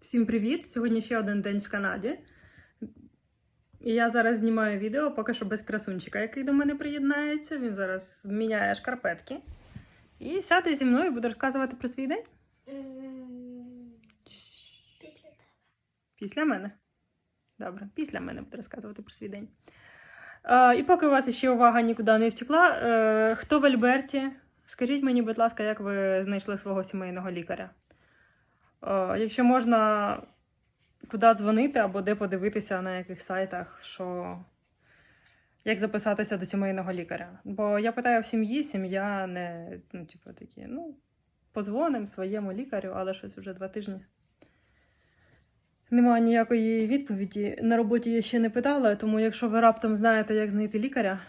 Всім привіт! Сьогодні ще один день в Канаді. І я зараз знімаю відео поки що без красунчика, який до мене приєднається. Він зараз міняє шкарпетки. І сяде зі мною і буде розказувати про свій день Після мене. Добре, після мене буде розказувати про свій день. Е, і поки у вас ще увага нікуди не втекла, е, хто в Альберті? Скажіть мені, будь ласка, як ви знайшли свого сімейного лікаря? Е, якщо можна, куди дзвонити або де подивитися на яких сайтах, що як записатися до сімейного лікаря. Бо я питаю в сім'ї, сім'я не, ну, типу, такі, ну, позвоним своєму лікарю, але щось вже два тижні. Немає ніякої відповіді. На роботі я ще не питала, тому якщо ви раптом знаєте, як знайти лікаря.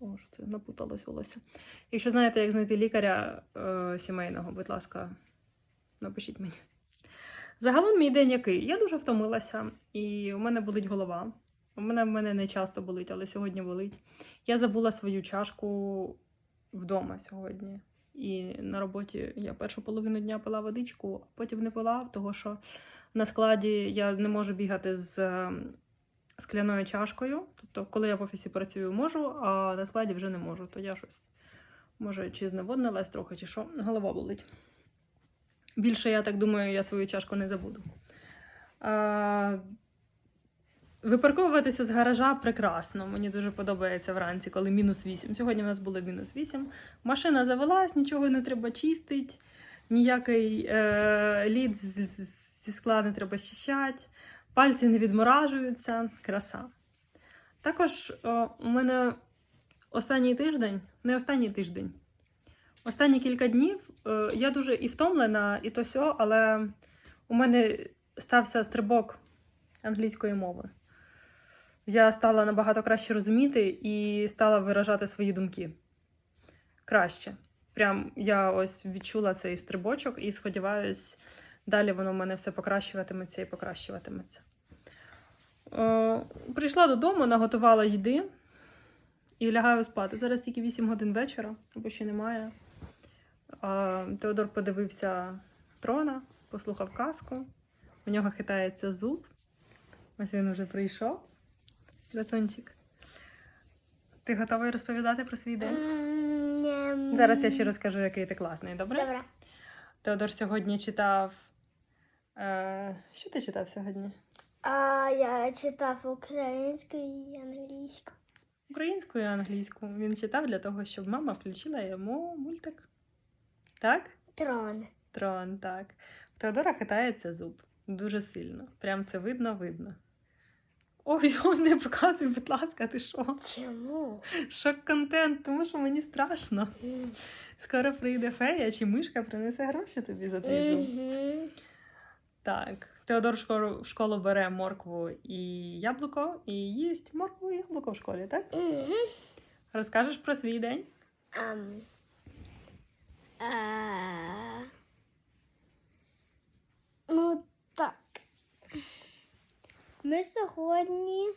О, що це напуталось волосся. Якщо знаєте, як знайти лікаря е, сімейного, будь ласка, напишіть мені. Загалом мій день який? Я дуже втомилася, і у мене болить голова. У мене в мене не часто болить, але сьогодні болить. Я забула свою чашку вдома сьогодні. І на роботі я першу половину дня пила водичку, а потім не пила, того що на складі я не можу бігати з е, скляною чашкою. Тобто, коли я в офісі працюю, можу, а на складі вже не можу. То я щось, може, чи зневоднилась трохи, чи що, голова болить. Більше, я так думаю, я свою чашку не забуду. А, випарковуватися з гаража прекрасно. Мені дуже подобається вранці, коли мінус 8. Сьогодні в нас було мінус 8. Машина завелась, нічого не треба чистити, ніякий е, лід зі скла не треба щищати, пальці не відморажуються. Краса. Також о, у мене останній тиждень, не останній тиждень, останні кілька днів е, я дуже і втомлена, і то сьо, але у мене стався стрибок англійської мови. Я стала набагато краще розуміти і стала виражати свої думки. Краще. Прям я ось відчула цей стрибочок і сподіваюсь, далі воно в мене все покращуватиметься і покращуватиметься. Е, прийшла додому, наготувала їди і лягаю спати. Зараз тільки 8 годин вечора, або ще немає. Теодор подивився трона, послухав казку. У нього хитається зуб. Ось він вже прийшов. Красунчик. Ти готовий розповідати про свій день? Ням. Зараз я ще розкажу, який ти класний, добре? Добре. Теодор сьогодні читав. Е, що ти читав сьогодні? А я читав українську і англійську. Українську і англійську. Він читав для того, щоб мама включила йому мультик. Так? Трон. Трон, так. В Теодора хитається зуб. Дуже сильно. Прям це видно, видно. Ой, ой, не показуй, будь ласка, ти що? Чому? Шок-контент, тому що мені страшно. Скоро прийде фея чи мишка принесе гроші тобі за твій зуб. Так. Теодор в школу, в школу бере моркву і яблуко, і їсть моркву і яблуко в школі, так? Розкажеш про свій день? Ам. А. Ну так. Ми сьогодні.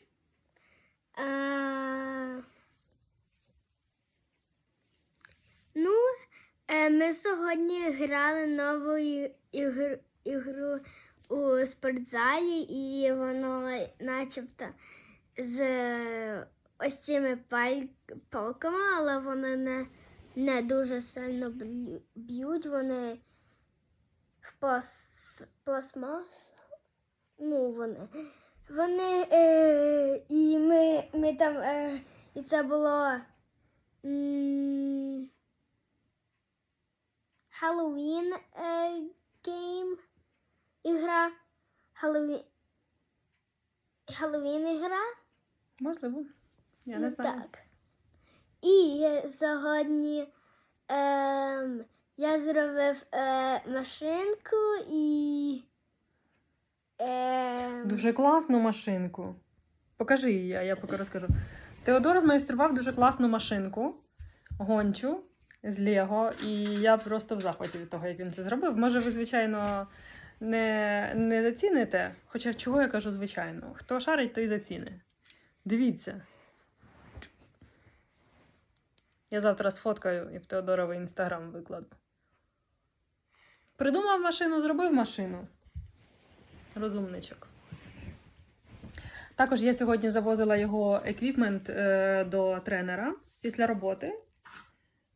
А... Ну, е, ми сьогодні грали нову і- ігр, ігру у спортзалі, і воно начебто з ось цими паль, палками, але вони не, не дуже сильно б'ють. Вони в плас, пластмас. Ну, вони. Вони е, і ми, ми там, е, і це було м, Halloween е, гейм ігра. Halloween, Halloween ігра. Можливо. Я не Ну, знаю. Так. І сьогодні ем, я зробив е, машинку і. Ем, Дуже класну машинку. Покажи її, а я поки розкажу. Теодор змайстрував дуже класну машинку, гончу з Лего, і я просто в захваті від того, як він це зробив. Може, ви, звичайно, не, не заціните. Хоча чого я кажу, звичайно. Хто шарить, той заціни. Дивіться. Я завтра сфоткаю і в Теодоровий інстаграм викладу. Придумав машину, зробив машину. Розумничок. Також я сьогодні завозила його еквіпмент е, до тренера після роботи.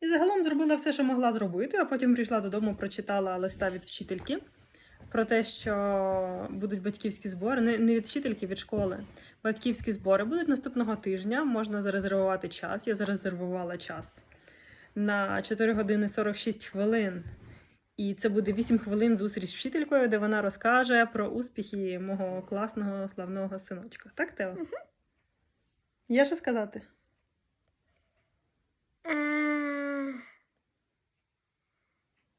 І загалом зробила все, що могла зробити, а потім прийшла додому, прочитала листа від вчительки про те, що будуть батьківські збори. Не, не від вчительки, від школи. Батьківські збори будуть наступного тижня. Можна зарезервувати час. Я зарезервувала час на 4 години 46 хвилин. І це буде 8 хвилин зустріч з вчителькою, де вона розкаже про успіхи мого класного славного синочка. Так, Тео? Є що сказати?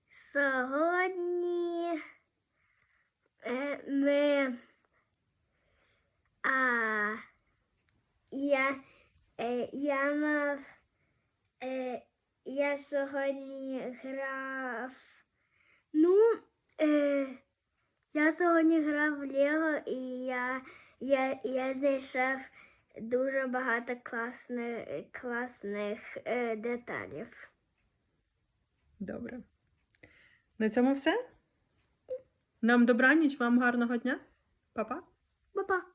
Сьогодні е, ми. А, я, я. Е, я сьогодні грав. Ну, е, я сьогодні грав в Лего і я, я, я знайшов дуже багато класних, класних е, деталів. Добре. На цьому все. Нам добраніч, вам гарного дня. Па-па. Па-па!